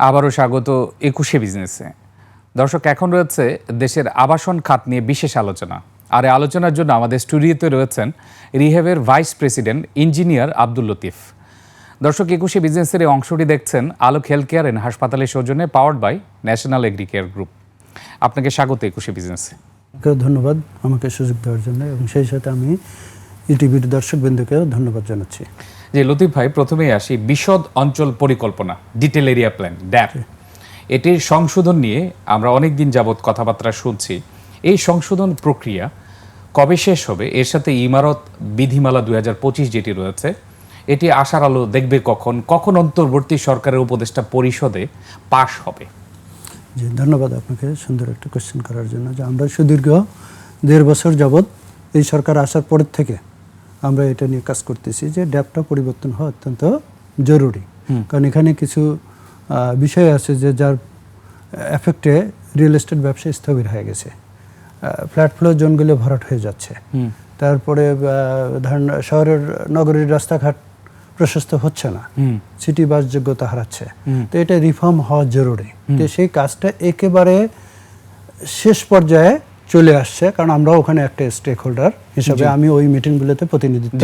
আবারও স্বাগত একুশে বিজনেসে। দর্শক, এখন রয়েছে দেশের আবাসন খাত নিয়ে বিশেষ আলোচনা। আর এই আলোচনার জন্য আমাদের স্টুডিওতে রয়েছেন রিহেভের vice president engineer Abdul Latif. দর্শক, একুশে বিজনেসের এই অংশটি দেখছেন আলোক হেলথ কেয়ার এন্ড হাসপাতালের সৌজন্যে powered by national agri care group. আপনাকে স্বাগত একুশে বিজনেসে। ধন্যবাদ আমাকে সুযোগ দেওয়ার জন্য এবং সেই সাথে আমি ইটিভির দর্শকবৃন্দকেও ধন্যবাদ জানাচ্ছি। যে লতিফ ভাই প্রথমেই আসি বিশদ অঞ্চল পরিকল্পনা ডিটেল এরিয়া প্ল্যান ড্যাপ এটির সংশোধন নিয়ে আমরা অনেক দিন যাবৎ কথাবার্তা শুনছি। এই সংশোধন প্রক্রিয়া কবে শেষ হবে? এর সাথে ইমারত বিধিমালা দুই হাজার পঁচিশ যেটি রয়েছে এটি আশার আলো দেখবে কখন? কখন অন্তর্বর্তী সরকারের উপদেষ্টা পরিষদে পাশ হবে? যে ধন্যবাদ আপনাকে সুন্দর একটা কোশ্চেন করার জন্য। যে আমরা সুদীর্ঘ দেড় বছর যাবৎ এই সরকার আসার পরের থেকে আমরা এটা নিয়ে কাজ করতেছি যে ড্যাপটা পরিবর্তন হওয়া অত্যন্ত জরুরি। কারণ এখানে কিছু বিষয় আছে যে যার এফেক্টে রিয়েল এস্টেট ব্যবসা স্থবির হয়ে গেছে। ফ্ল্যাট ফ্লো জোনগুলো ভরাট হয়ে যাচ্ছে। তারপরে ধরেন শহরের নগরীর রাস্তাঘাট প্রশস্ত হচ্ছে না। সিটি বাস যোগ্যতা হারাচ্ছে। তো এটা রিফর্ম হওয়া জরুরি। তো সেই কাজটা একেবারে শেষ পর্যায়ে চলে আসছে কারণ আমরা ওখানে একটা স্টেক হোল্ডার হিসাবে আমি ওই মিটিংগুলোতে প্রতিনিধিত্ব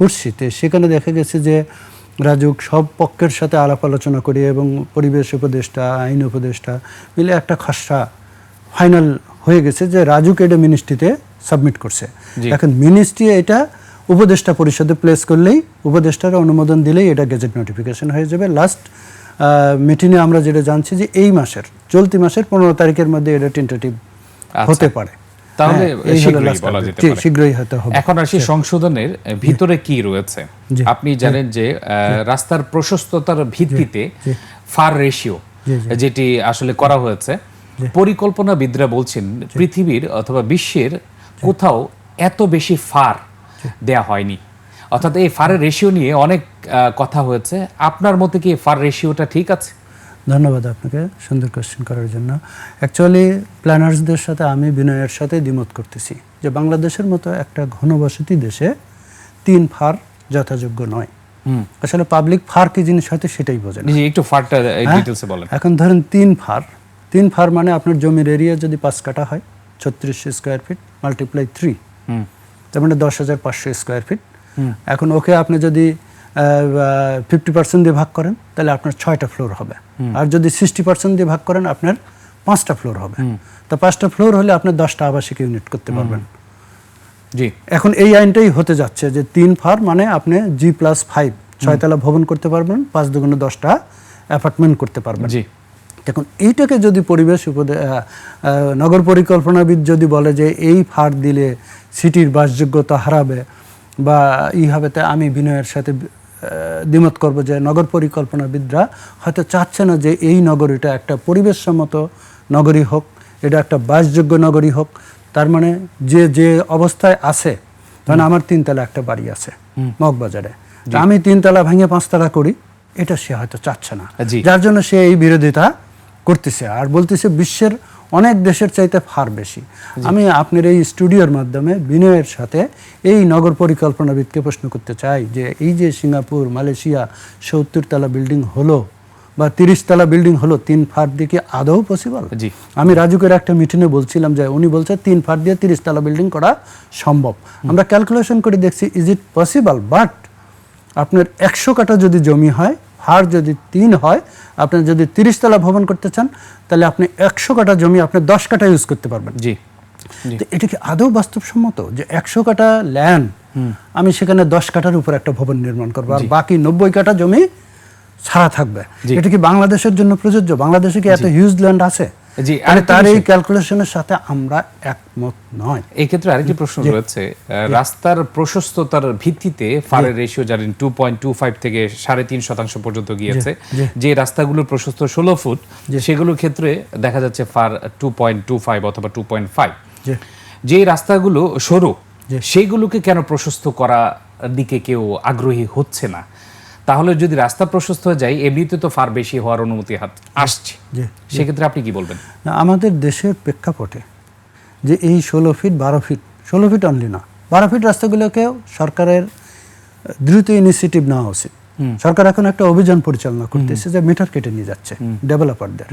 করছি। তো সেখানে দেখা গেছে যে রাজুক সব পক্ষের সাথে আলাপ আলোচনা করি এবং পরিবেশ উপদেষ্টা আইন উপদেষ্টা মিলে একটা খসড়া ফাইনাল হয়ে গেছে যে রাজুক এটা মিনিস্ট্রিতে সাবমিট করছে। এখন মিনিস্ট্রি এটা উপদেষ্টা পরিষদে প্লেস করলেই উপদেষ্টার অনুমোদন দিলেই এটা গেজেট নোটিফিকেশন হয়ে যাবে। লাস্ট মিটিংয়ে আমরা যেটা জানছি যে এই মাসের চলতি মাসের পনেরো তারিখের মধ্যে এটা টেন্টেটিভ হতে পারে। তাহলে হ্যাঁ, শীঘ্রই last বলা update। যেতে পারে। শীঘ্রই হতে হবে। এখন আসি সংশোধনের ভিতরে কি রয়েছে? আপনি জানেন যে রাস্তার প্রশস্ততার ভিত্তিতে ফার রেশিও যেটি আসলে করা হয়েছে পরিকল্পনাবিদরা বলছেন পৃথিবীর অথবা বিশ্বের কোথাও এত বেশি ফার দেয়া হয়নি। অর্থাৎ এই ফারের রেশিও নিয়ে অনেক কথা হয়েছে। আপনার মতে কি ফার রেশিওটা ঠিক আছে? ধন্যবাদ আপনাকে সুন্দর কোশ্চেন করার জন্য। অ্যাকচুয়ালি প্ল্যানার্সদের সাথে আমি বিনয়ের সাথে দ্বিমত করতেছি যে বাংলাদেশের মতো একটা ঘনবসতি দেশে তিন ফার যথাযোগ্য নয়। আসলে পাবলিক ফার কি জিনিস হয়তো সেটাই বোঝে একটু ফারটা হ্যাঁ? বলেন। এখন ধরেন তিন ফার। তিন ফার মানে আপনার জমির এরিয়া যদি পাঁচ কাটা হয় ছত্রিশ square feet multiply three hmm. তার মানে দশ হাজার পাঁচশো স্কোয়ার ফিট এখন ওকে আপনি যদি ফিফটি পার্সেন্ট দিয়ে ভাগ করেন তাহলে আপনার ছয়টা ফ্লোর হবে। আর যদি সিক্সটি পার্সেন্ট দিয়ে ভাগ করেন আপনার পাঁচটা ফ্লোর হবে। তো পাঁচটা ফ্লোর হলে আপনি দশটা আবাসিক ইউনিট করতে পারবেন। জি। এখন এই আইনটাই হতে যাচ্ছে যে তিন ফার মানে আপনি জি প্লাস ফাইভ ছয়তলা ভবন করতে পারবেন পাঁচ দুগুণে দশটা অ্যাপার্টমেন্ট করতে পারবেন। জি। এখন এইটাকে যদি পরিবেশ নগর পরিকল্পনাবিদ যদি বলে যে এই ফার দিলে সিটির বাসযোগ্যতা হারাবে বা ই হবে তা আমি বিনয়ের সাথে দ্বিমত করব যে নগর পরিকল্পনাবিদরা হয়তো চাচ্ছে না যে এই নগরীটা একটা পরিবেশসম্মত নগরী হোক এটা একটা বাসযোগ্য নগরী হোক। তার মানে যে যে অবস্থায় আছে ধরেন আমার তিনতলা একটা বাড়ি আছে মগবাজারে। আমি তিনতলা ভেঙে পাঁচতলা করি এটা সে হয়তো চাচ্ছে না। যার জন্য সে এই বিরোধিতা করতেছে। আর বলতেছে বিশ্বের অনেক দেশের চাইতে ফার বেশি। আমি আপনার এই স্টুডিওর মাধ্যমে বিনয়ের সাথে এই নগর পরিকল্পনাবিদকে প্রশ্ন করতে চাই যে এই যে সিঙ্গাপুর মালয়েশিয়া সত্তর তলা বিল্ডিং হলো বা তিরিশ তলা বিল্ডিং হলো তিন ফার দিকে আদৌ পসিবল জি। আমি রাজুকের একটা মিটিংয়ে বলছিলাম যে উনি বলছে তিন ফার দিয়ে তিরিশ তলা বিল্ডিং করা সম্ভব। আমরা ক্যালকুলেশন করে দেখছি ইজ ইট পসিবল বাট আপনার একশো কাঠা যদি জমি হয় হার যদি তিন হয় আপনি যদি তিরিশ তলা ভবন করতে চান তাহলে আপনি একশো কাটা জমি আপনি দশ কাটা ইউজ করতে পারবেন। জি তো এটা কি আদৌ বাস্তবসম্মত যে একশো কাটা ল্যান্ড আমি সেখানে দশ কাটার উপর একটা ভবন নির্মাণ করব আর বাকি নব্বই কাটা জমি ছাড়া থাকবে? এটা কি বাংলাদেশের জন্য প্রযোজ্য? বাংলাদেশে কি এত হিউজ ল্যান্ড আছে? জি, আরেকটা তার এই ক্যালকুলেশনের সাথে আমরা একমত নয়। এই ক্ষেত্রে আরেকটি প্রশ্ন রয়েছে। রাস্তার প্রশস্ততার ভিত্তিতে ফারের রেশিও জানেন টু পয়েন্ট টু ফাইভ থেকে সাড়ে তিন শতাংশ পর্যন্ত গিয়েছে। যে রাস্তাগুলোর প্রশস্ত ষোলো ফুট সেগুলোর ক্ষেত্রে দেখা যাচ্ছে FAR two point two five অথবা টু পয়েন্ট ফাইভ। যে রাস্তাগুলো সরু সেইগুলোকে কেন প্রশস্ত করা দিকে কেউ আগ্রহী হচ্ছে না? তাহলে যদি রাস্তা প্রশস্ত হয়ে যায় এমনিতে তো ফার বেশি হওয়ার অনুমতি হাত আসছে। সেক্ষেত্রে আপনি কি বলবেন? না, আমাদের দেশের প্রেক্ষাপটে যে এই ষোলো ফিট বারো ফিট ষোলো ফিট অনলি না বারো ফিট রাস্তাগুলোকেও সরকারের দ্রুত ইনিশিয়েটিভ নেওয়া উচিত। সরকার এখন একটা অভিযান পরিচালনা করতেছে যে মিটার কেটে নিয়ে যাচ্ছে ডেভেলপারদের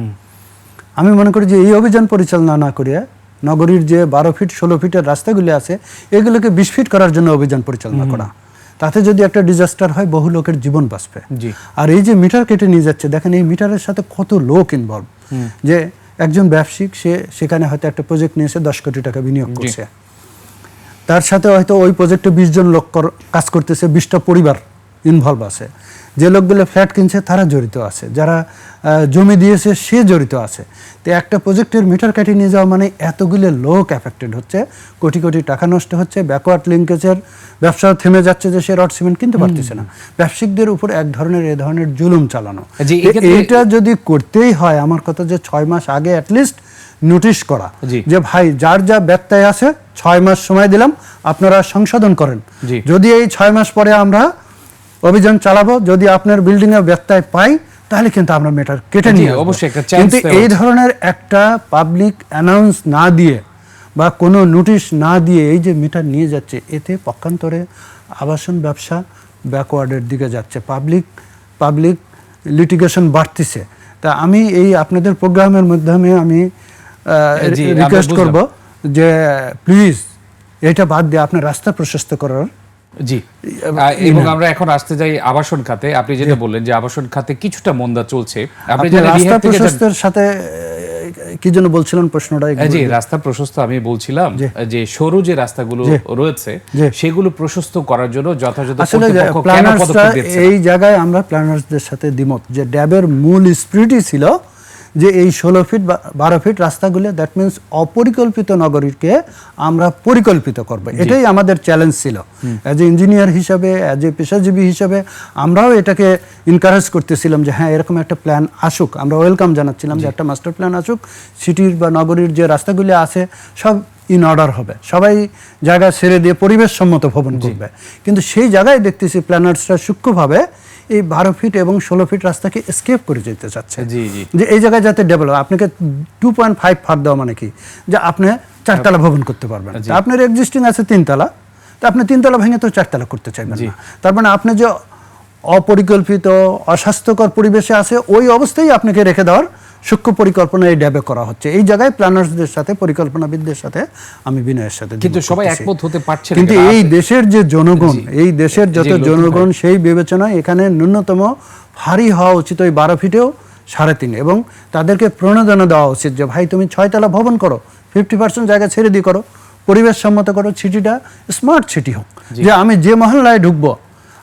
আমি মনে করি যে এই অভিযান পরিচালনা না করিয়া নগরীর যে বারো ফিট ষোলো ফিটের রাস্তাগুলি আছে এগুলোকে বিশ ফিট করার জন্য অভিযান পরিচালনা করা। তাতে যদি একটা ডিজাস্টার হয় বহু লোকের জীবন বাঁচবে। আর এই যে মিটার কেটে নিয়ে যাচ্ছে দেখেন এই মিটারের সাথে কত লোক ইনভলভ যে একজন ব্যবসায়িক সে সেখানে হয়তো একটা প্রজেক্ট নিয়েছে দশ কোটি টাকা বিনিয়োগ করছে। তার সাথে হয়তো ওই প্রজেক্টে বিশ জন লোক কাজ করতেছে বিশটা পরিবার। ইনভলভ আছে। যে লোকগুলো ফ্ল্যাট কিনছে তারা জড়িত আছে। যারা জমি দিয়েছে সে জড়িত আছে। তো একটা প্রজেক্টের মিটার কাটিয়ে নিয়ে যাওয়া মানে এতগুলো লোক অ্যাফেক্টেড হচ্ছে। কোটি কোটি টাকা নষ্ট হচ্ছে ব্যাকওয়ার্ড লিঙ্কেজের ব্যবসা থেমে যাচ্ছে যে সে রড সিমেন্ট কিনতে পারতেছে না। ব্যবসায়িকদের উপর এক ধরনের এ ধরনের জুলুম চালানো। এইটা যদি করতেই হয় আমার কথা যে ছয় মাস আগে অ্যাটলিস্ট নোটিশ করা। যে ভাই যার যা ব্যত্যয় আছে ছয় মাস সময় দিলাম আপনারা সংশোধন করেন। যদি এই ছয় মাস পরে আমরা অভিযান চালাবো যদি আপনার বিল্ডিং এ ব্যত্যয় পাই তাহলে কিন্তু আমরা মেটার কেটে নিয়ে অবশ্যই কিন্তু এই ধরনের একটা পাবলিক অ্যানাউন্স না দিয়ে বা কোনো নোটিশ না দিয়ে এই যে মিটার নিয়ে যাচ্ছে এতে পক্ষান্তরে আবাসন ব্যবসা ব্যাকওয়ার্ডের দিকে যাচ্ছে। পাবলিক পাবলিক লিটিগেশন বাড়তিছে। তা আমি এই আপনাদের প্রোগ্রামের মাধ্যমে আমি রিকোয়েস্ট। করব যে প্লিজ এটা বাদ দিয়ে আপনি রাস্তা প্রশস্ত করার জি। এবং আমরা এখন আসতে যাই আবাসন খাতে। আপনি যেটা বললেন যে আবাসন খাতে কিছুটা মন্দা চলছে। আপনি রাস্তা প্রশস্তের সাথে কি জন্য বলছিলেন প্রশ্নটা জি রাস্তা প্রশস্ত আমি বলছিলাম যে সরু যে রাস্তাগুলো। রয়েছে সেগুলো প্রশস্ত করার জন্য যথাযথ আসলে এই জায়গায় আমরা প্ল্যানার্সদের সাথে দ্বিমত যে ড্যাবের মূল স্পিরিটই ছিল যে এই ষোলো ফিট বা বারো ফিট রাস্তাগুলো দ্যাট মিনস অপরিকল্পিত নগরীকে আমরা পরিকল্পিত করব। এটাই আমাদের চ্যালেঞ্জ ছিল। অ্যাজ এ ইঞ্জিনিয়ার হিসাবে অ্যাজ এ পেশাজীবী হিসাবে আমরাও এটাকে ইনকারেজ করতেছিলাম যে হ্যাঁ এরকম একটা প্ল্যান আসুক। আমরা ওয়েলকাম জানাচ্ছিলাম যে একটা মাস্টার প্ল্যান আসুক। সিটির বা নগরীর যে রাস্তাগুলি আছে সব ইন অর্ডার হবে। সবাই জায়গা ছেড়ে দিয়ে পরিবেশ সম্মত ভবন করবে। কিন্তু সেই জায়গায় দেখতেছি প্ল্যানার্সরা সূক্ষ্মভাবে এই বারো ফিট এবং ষোলো ফিট রাস্তাকে স্কেপ করে যেতে চাচ্ছে। যে এই জায়গায় যাতে ডেভেলপ আপনাকে টু পয়েন্ট ফাইভ ফার দেওয়া মানে কি? যে আপনি চারতলা ভবন করতে পারবেন। আপনার এক্সিস্টিং আছে তিনতলা তা আপনি তিনতলা ভেঙে তো চারতলা করতে চাইবেন না। তার মানে আপনি যে অপরিকল্পিত অস্বাস্থ্যকর পরিবেশে আছে ওই অবস্থায় আপনাকে রেখে দেওয়ার সূক্ষ্ম পরিকল্পনা এই ড্যাবে করা হচ্ছে। এই জায়গায় প্ল্যানার্সদের সাথে পরিকল্পনাবিদদের সাথে আমি বিনয়ের সাথে কিন্তু সবাই। একমত হতে পারছে কিন্তু এই দেশের যে জনগণ এই দেশের যত জনগণ সেই বিবেচনায় এখানে ন্যূনতম ভারী হওয়া উচিত ওই বারো ফিটেও সাড়ে তিন। এবং তাদেরকে প্রণোদনা দেওয়া উচিত যে ভাই তুমি ছয়তলা ভবন করো ফিফটি পার্সেন্ট জায়গা ছেড়ে দিয়ে করো পরিবেশ সম্মত করো সিটিটা স্মার্ট সিটি হোক। যে আমি যে মহল্লায় ঢুকবো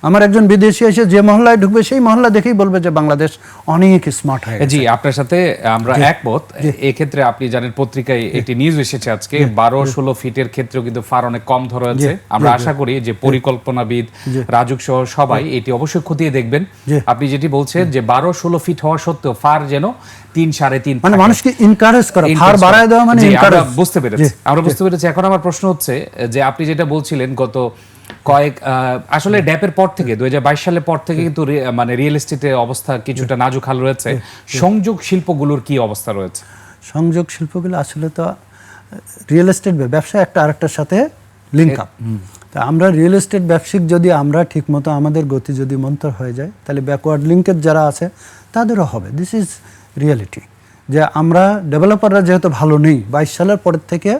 আমার একজন বিদেশি এসে যে মহল্লায় ঢুকবে সেই মহল্লা দেখেই বলবে যে বাংলাদেশ অনেক স্মার্ট হয়ে জি আপনার সাথে আমরা একমত। এক্ষেত্রে আপনি জানেন পত্রিকায় একটি নিউজ এসেছে আজকে বারো ষোলো ফিটের ক্ষেত্রেও কিন্তু ফার অনেক কম ধরা হয়েছে। আমরা আশা করি যে পরিকল্পনাবিদ রাজুক সহ সবাই এটি অবশ্যই খতিয়ে দেখবেন। আপনি যেটি বলছেন যে বারো ষোলো ফিট হওয়া সত্ত্বেও ফার যেন তিন সাড়ে তিন মানে মানুষকে ইনকারেজ করা ফার বাড়ায় দেওয়া মানে বুঝতে পেরেছি। আমরা বুঝতে পেরেছি। এখন আমার প্রশ্ন হচ্ছে যে আপনি যেটা বলছিলেন গত কয়েক আসলে ড্যাপের পর থেকে দুই সালের পর থেকে কিন্তু মানে রিয়েল এস্টেটের অবস্থা কিছুটা নাজুক হাল রয়েছে। সংযোগ শিল্পগুলোর কি অবস্থা রয়েছে? সংযোগ শিল্পগুলো আসলে তো রিয়েল এস্টেট ব্যবসা একটা আরেকটার সাথে লিঙ্ক আপ তা আমরা রিয়েল এস্টেট ব্যবসায়িক যদি আমরা ঠিকমতো আমাদের গতি যদি মন্তর হয়ে যায় তাহলে ব্যাকওয়ার্ড লিঙ্কের যারা আছে তাদেরও হবে। দিস ইজ রিয়েলিটি যে আমরা ডেভেলপাররা যেহেতু ভালো নেই বাইশ সালের পরের থেকে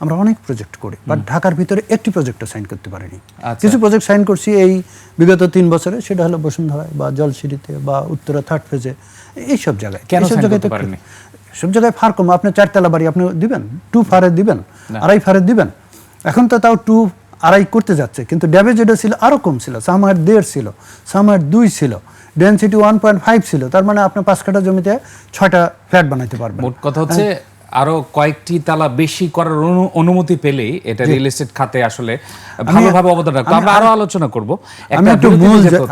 আমরা অনেক প্রজেক্ট করি বাট ঢাকার ভিতরে একটি প্রজেক্টও সাইন করতে পারিনি। আচ্ছা। কিছু প্রজেক্ট সাইন করছি এই বিগত তিন বছরে সেটা হলো বসুন্ধরায় বা জলসিঁড়িতে বা উত্তরা থার্ড ফেজে এইসব জায়গায়। কেন sign জায়গায় তো- সব জায়গায় ফার কম আপনি চারতলা বাড়ি আপনি দিবেন টু ফারে দিবেন আড়াই ফারে দিবেন। এখন তো তাও টু আড়াই করতে যাচ্ছে কিন্তু ড্যামেজ যেটা ছিল আরও কম ছিল সামার দেড় ছিল সামার দুই ছিল ডেন্সিটি ওয়ান পয়েন্ট ফাইভ ছিল তার মানে আপনি পাঁচ কাঠা জমিতে ছয়টা ফ্ল্যাট বানাইতে পারবেন। মোট কথা হচ্ছে আরও কয়েকটি তালা বেশি করার অনুমতি পেলে এটা রিয়েল এস্টেট খাতে আসলে ভালোভাবে অবদান রাখবে। আমরা আরও আলোচনা করব। আমি একটা।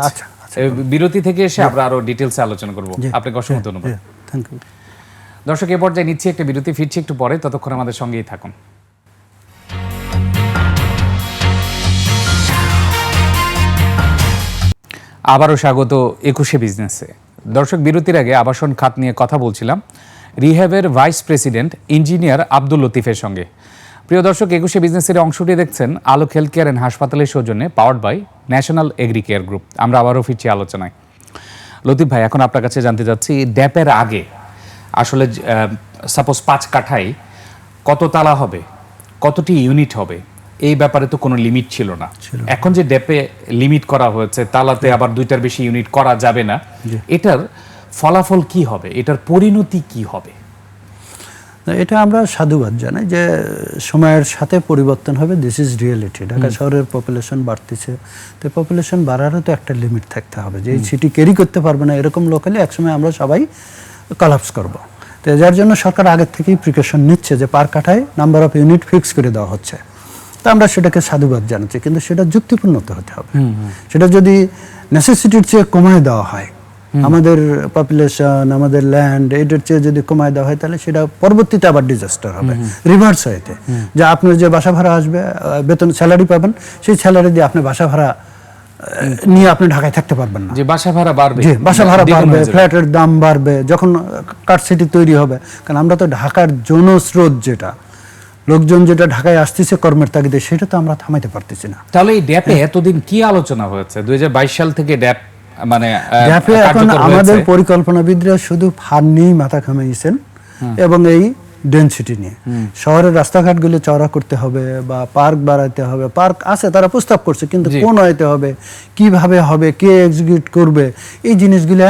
আচ্ছা, এ, বিরতি থেকে এসে আমরা আরও ডিটেলসে আলোচনা করব। আপনাকে অসংখ্য ধন্যবাদ। থ্যাংক ইউ দর্শক এ পর্যায়ে নিচ্ছি একটা বিরতি ফিরছি একটু পরে ততক্ষণ আমাদের সঙ্গেই থাকুন। আবারও স্বাগত একুশে বিজনেসে। দর্শক বিরতির আগে আবাসন খাত নিয়ে কথা বলছিলাম। রিহ্যাবের ভাইস প্রেসিডেন্ট ইঞ্জিনিয়ার আব্দুল লতিফের সঙ্গে। প্রিয় দর্শক একুশে বিজনেসের অংশটি দেখছেন আলোক হেলথ কেয়ার অ্যান্ড হাসপাতালের সৌজন্যে powered by national agri care group. আমরা আবারও ফিরছি আলোচনায়। লতিফ ভাই এখন আপনার কাছে জানতে চাচ্ছি ড্যাপের আগে আসলে সাপোজ পাঁচ কাঠায় কত তালা হবে কতটি ইউনিট হবে এই ব্যাপারে তো কোনো লিমিট ছিল না। এখন যে ড্যাপে লিমিট করা হয়েছে তালাতে আবার দুইটার বেশি ইউনিট করা যাবে না এটার ফলাফল কি হবে? এটার পরিণতি কি হবে? এটা আমরা সাধুবাদ জানাই যে সময়ের সাথে পরিবর্তন হবে। দিস ইজ রিয়েলিটি ঢাকা শহরের পপুলেশন বাড়তেছে। তো পপুলেশন বাড়ারও তো একটা লিমিট থাকতে হবে যে সিটি ক্যারি করতে পারবে না এরকম লোকালি একসময় আমরা সবাই কলাপস করব। তো যার জন্য সরকার আগের থেকেই প্রিকশন নিচ্ছে যে পার কাঠায় নাম্বার অফ ইউনিট ফিক্স করে দেওয়া হচ্ছে। তো আমরা সেটাকে সাধুবাদ জানাচ্ছি। কিন্তু সেটা যুক্তিপূর্ণতা হতে হবে। সেটা যদি নেসেসিটির চেয়ে কমায় দেওয়া হয় আমাদের পপুলেশন আমাদের ল্যান্ড এটার চেয়ে যদি কমায় দেওয়া হয় তাহলে সেটা পরবর্তীতে আবার ডিজাস্টার হবে। রিভার্স হয়েতে যে আপনার যে বাসা ভাড়া আসবে বেতন স্যালারি পাবেন সেই স্যালারি দিয়ে আপনি বাসা ভাড়া নিয়ে আপনি ঢাকায় থাকতে পারবেন না। যে বাসা ভাড়া বাড়বে। জি বাসা ভাড়া বাড়বে ফ্ল্যাটের দাম বাড়বে যখন কাঠ সিটি তৈরি হবে। কারণ আমরা তো ঢাকার জনস্রোত যেটা লোকজন যেটা ঢাকায় আসতেছে কর্মের তাগিদে সেটা তো আমরা থামাইতে পারতেছি না। তাহলে এই ড্যাপে এতদিন কি আলোচনা হয়েছে? দুই হাজার বাইশ সাল থেকে ড্যাপ মানে এখন আমাদের পরিকল্পনাবিদরা শুধু ফার নিয়েই মাথা এবং এই ডেনসিটি নিয়ে। শহরের রাস্তাঘাটগুলো চওড়া করতে হবে বা পার্ক বাড়াইতে হবে। পার্ক আছে তারা প্রস্তাব করছে কিন্তু কোন হইতে হবে কীভাবে হবে কে এক্সিকিউট করবে এই জিনিসগুলা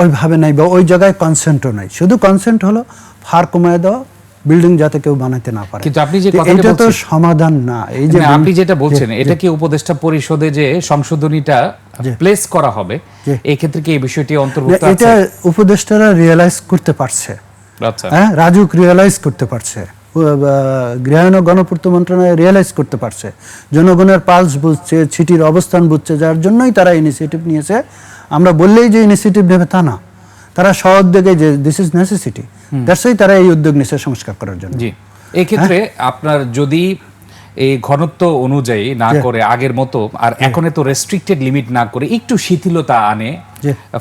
ওইভাবে নাই বা ওই জায়গায় কনসেন্টও নাই। শুধু কনসেন্ট হলো ফার কমায় দেওয়া বিল্ডিং যাতে কেউ বানাইতে না পারে। কিন্তু আপনি যে এটা তো সমাধান না এই যে মানে আপনি যেটা বলছেন এটা কি উপদেষ্টা পরিষদে যে সংশোধনীটা প্লেস করা হবে। এই ক্ষেত্রে কি এই বিষয়টি অন্তর্ভুক্ত এটা উপদেষ্টারা রিয়েলাইজ করতে পারছে। আচ্ছা। হ্যাঁ রাজুক রিয়েলাইজ করতে পারছে। গৃহায়ণ গণপূর্ত মন্ত্রণালয় রিয়েলাইজ করতে পারছে। জনগণের পালস বুঝছে ছিটির অবস্থান বুঝছে যার জন্যই তারা ইনিশিয়েটিভ নিয়েছে। আমরা বললেই যে ইনিশিয়েটিভ নেবে তা না। তারা সউদ্যোগে যে দিস ইজ নেসেসিটি দ্যাটসই তারা এই উদ্যোগ নিচ্ছে সংস্কার করার জন্য। জি। এই ক্ষেত্রে আপনার যদি এই ঘনত্ব অনুযায়ী না করে আগের মতো আর এখন তো রেস্ট্রিক্টেড লিমিট না করে একটু শিথিলতা আনে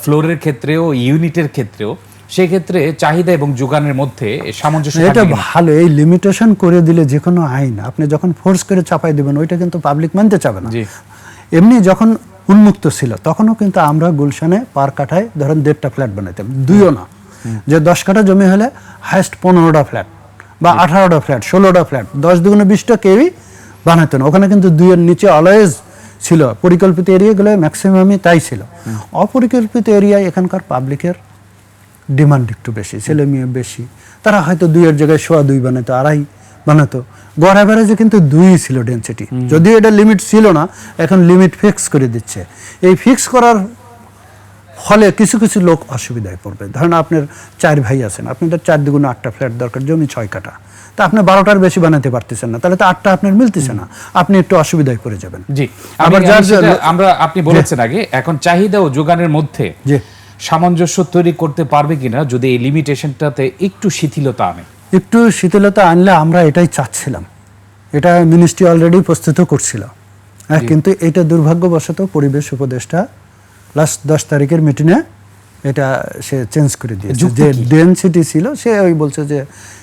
ফ্লোরের ক্ষেত্রেও ইউনিটের ক্ষেত্রেও সেক্ষেত্রে চাহিদা এবং যোগানের মধ্যে সামঞ্জস্য এটা ভালো এই লিমিটেশন করে দিলে যে কোনো আইন আপনি যখন ফোর্স করে চাপাই দেবেন ওইটা কিন্তু পাবলিক মানতে চাবে না। এমনি যখন উন্মুক্ত ছিল তখনও কিন্তু আমরা গুলশানে পার কাঠায় ধরেন দেড়টা ফ্ল্যাট বানাইতাম দুইও না। যে দশ কাঠা জমি হলে হাইস্ট পনেরোটা ফ্ল্যাট বা আঠারোটা ফ্ল্যাট ষোলোটা ফ্ল্যাট দশ দুগুণে বিশটা কেউই বানাইতো না। ওখানে কিন্তু দুইয়ের নিচে অলওয়েজ ছিল। পরিকল্পিত এরিয়াগুলো ম্যাক্সিমামই তাই ছিল। অপরিকল্পিত এরিয়ায় এখানকার পাবলিকের ডিমান্ড একটু বেশি ছেলে মেয়ে বেশি। তারা হয়তো দুইয়ের জায়গায় সোয়া দুই বানাতো আড়াই বানাতো। গড় অ্যাভারেজে কিন্তু দুই ছিল ডেন্সিটি যদিও এটা লিমিট ছিল না এখন লিমিট ফিক্স করে দিচ্ছে। এই ফিক্স করার ফলে কিছু কিছু লোক অসুবিধায় পড়বে। ধরেন আপনার চার ভাই আছেন আপনাদের চার দ্বিগুণ আটটা ফ্ল্যাট দরকার জমি ছয় কাটা তা আপনি বারোটার বেশি বানাতে পারতেছেন না তাহলে তো আটটা আপনার মিলতেছে না। আপনি একটু অসুবিধায় পড়ে যাবেন। জি আবার যার আমরা আপনি বলেছেন আগে এখন চাহিদা ও যোগানের মধ্যে জি। সামঞ্জস্য তৈরি করতে পারবে কিনা যদি এই লিমিটেশনটাতে একটু শিথিলতা আনে। একটু শিথিলতা আনলে আমরা এটাই চাচ্ছিলাম। এটা মিনিস্ট্রি অলরেডি প্রস্তুত করছিল। হ্যাঁ কিন্তু এটা দুর্ভাগ্যবশত পরিবেশ উপদেষ্টা লাস্ট দশ তারিখের মিটিংয়ে এটা সে চেঞ্জ করে দিয়েছে। যে? ডেনসিটি ছিল সে ওই বলছে যে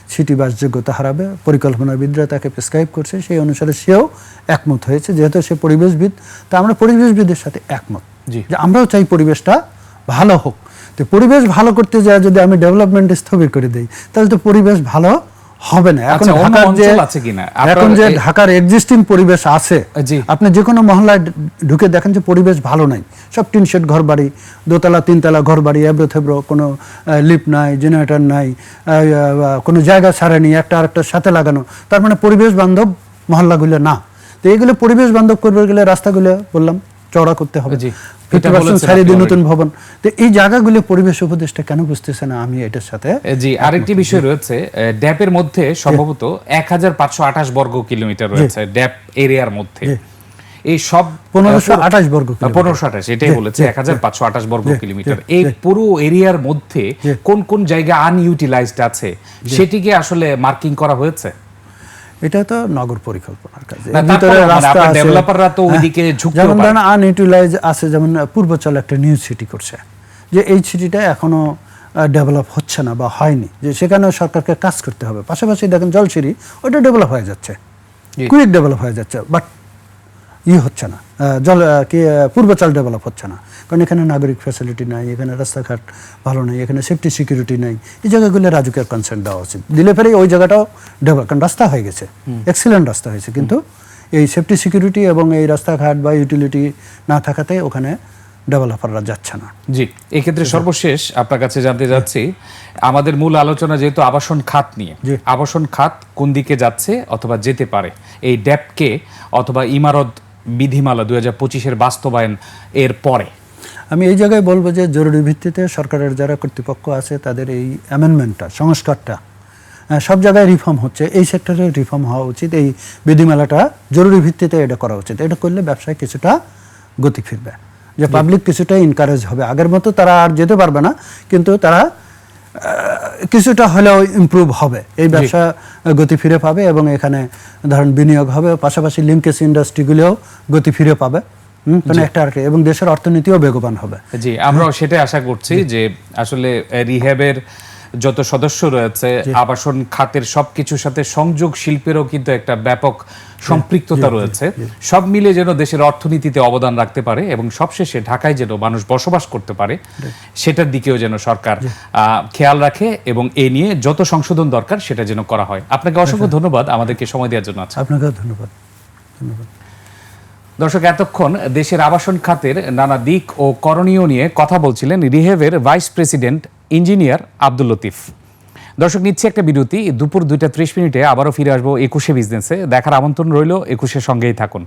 সিটি বাসযোগ্যতা হারাবে পরিকল্পনাবিদরা তাকে প্রেসক্রাইব করছে সেই অনুসারে সেও একমত হয়েছে যেহেতু সে পরিবেশবিদ তা আমরা পরিবেশবিদের সাথে একমত। যে আমরাও চাই পরিবেশটা ভালো হোক। তো পরিবেশ ভালো করতে যায় যদি আমি ডেভেলপমেন্ট স্থবির করে দিই তাহলে তো পরিবেশ ভালো হবে না। এখন আচ্ছা, ঢাকার যে আছে কিনা? এখন যে ঢাকার এক্সিস্টিং পরিবেশ আছে। আপনি যে কোনো মহল্লায় ঢুকে দেখেন যে পরিবেশ ভালো নাই। সব টিন শেড ঘর বাড়ি দোতলা তিনতলা ঘর বাড়ি এবড়ো থেবড়ো কোনো লিফট নাই জেনারেটর নাই কোনো জায়গা ছাড়েনি একটা আরেকটার সাথে লাগানো। তার মানে পরিবেশ বান্ধব মহল্লাগুলো না। তো এইগুলো পরিবেশ বান্ধব করবে গেলে রাস্তাগুলো বললাম। চওড়া করতে হবে। জি, ফিফটি পার্সেন্ট ছাড়িয়ে দিয়ে নতুন ভবন। তো এই জায়গাগুলো পরিবেশ উপদেশটা কেন বুঝতেছে না? আমি এটার সাথে জি আরেকটি বিষয় রয়েছে ড্যাপের মধ্যে সম্ভবত এক হাজার পাঁচশো আঠাশ বর্গ কিলোমিটার রয়েছে ড্যাপ এরিয়ার মধ্যে। এই সব পনেরোশো আঠাশ বর্গ। পনেরোশো আঠাশ এটাই বলেছে এক হাজার পাঁচশো আঠাশ বর্গ কিলোমিটার। এই পুরো এরিয়ার মধ্যে কোন কোন জায়গা আনইউটিলাইজড আছে? সেটিকে আসলে মার্কিং করা হয়েছে? এটা তো নগর পরিকল্পনার কাজ। ভিতরে রাস্তা আছে। developer-রা তো হ্যাঁ, ওইদিকে ঝুঁকতেও যেমন। ধরেন আনইউটিলাইজ আছে যেমন পূর্বচল একটা নিউ সিটি করছে যে এই সিটিটা এখনও ডেভেলপ হচ্ছে না বা হয়নি যে সেখানেও সরকারকে কাজ করতে হবে। পাশাপাশি দেখেন জলসিরি ওটা ডেভেলপ হয়ে যাচ্ছে। কুইক ডেভেলপ হয়ে যাচ্ছে বাট ই হচ্ছে না। জল কি পূর্বাচল ডেভেলপ হচ্ছে না। কারণ এখানে নাগরিক ফ্যাসিলিটি নাই এখানে রাস্তাঘাট ভালো নেই এখানে সেফটি সিকিউরিটি নেই। এই জায়গাগুলো রাজুকের কনসার্ন দেওয়া উচিত। দিলে ফেরে ওই জায়গাটাও ডেভেলপ কারণ রাস্তা হয়ে গেছে। এক্সিলেন্ট রাস্তা হয়েছে। কিন্তু এই সেফটি সিকিউরিটি এবং এই রাস্তাঘাট বা ইউটিলিটি না থাকাতে ওখানে ডেভেলপাররা যাচ্ছে না। জি এক্ষেত্রে সর্বশেষ আপনার কাছে জানতে যাচ্ছি আমাদের মূল আলোচনা যেহেতু আবাসন খাত নিয়ে। আবাসন খাত কোন দিকে যাচ্ছে অথবা যেতে পারে? এই ড্যাপকে অথবা ইমারত বিধিমালা দু হাজার পঁচিশের বাস্তবায়ন এর পরে। আমি এই জায়গায় বলব যে জরুরি ভিত্তিতে সরকারের যারা কর্তৃপক্ষ আছে তাদের এই অ্যামেন্ডমেন্টটা সংস্কারটা সব জায়গায় রিফর্ম হচ্ছে। এই সেক্টরে রিফর্ম হওয়া উচিত। এই বিধিমালাটা জরুরি ভিত্তিতে এটা করা উচিত। এটা করলে ব্যবসায় কিছুটা গতি ফিরবে। যে পাবলিক কিছুটা ইনকারেজ হবে। আগের মতো তারা আর যেতে পারবে না কিন্তু তারা কিছুটা হলেও ইমপ্রুভ হবে। এই ব্যবসা গতি ফিরে পাবে এবং এখানে ধরেন বিনিয়োগ হবে। পাশাপাশি লিঙ্কেজ ইন্ডাস্ট্রিগুলোও গতি ফিরে পাবে। মানে একটা এবং দেশের অর্থনীতিও বেগবান হবে। জি আমরাও সেটাই আশা করছি যে আসলে রিহ্যাবের যত সদস্য রয়েছে আবাসন খাতের সবকিছুর সাথে সংযোগ শিল্পেরও কিন্তু একটা ব্যাপক সম্পৃক্ততা রয়েছে। সব মিলে যেন দেশের অর্থনীতিতে অবদান রাখতে পারে এবং সবশেষে ঢাকায় যেন মানুষ বসবাস করতে পারে সেটার দিকেও যেন সরকার আহ, খেয়াল রাখে এবং এ নিয়ে যত সংশোধন দরকার সেটা যেন করা হয়। আপনাকে অসংখ্য ধন্যবাদ আমাদেরকে সময় দেওয়ার জন্য আচ্ছা। আপনাকেও ধন্যবাদ। ধন্যবাদ। দর্শক, এতক্ষণ দেশের আবাসন খাতের নানা দিক ও করণীয় নিয়ে কথা বলছিলেন রিহেভের vice president engineer Abdul Latif. দর্শক, নিচ্ছে একটা বিরতি। দুপুর দুইটা ত্রিশ মিনিটে আবারও ফিরে আসব একুশে বিজনেসে। দেখার আমন্ত্রণ রইল, একুশের সঙ্গেই থাকুন।